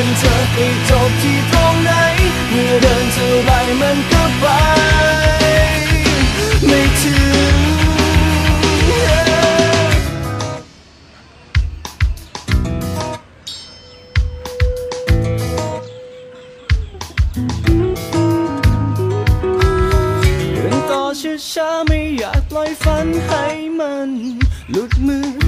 มันจะไปจบที่ตรงไหน เมื่อเดินเท่าไรมันก็ไป ไม่ถึง เดินต่อช้าๆไม่อยากปล่อยฝันให้มัน หลุดมือ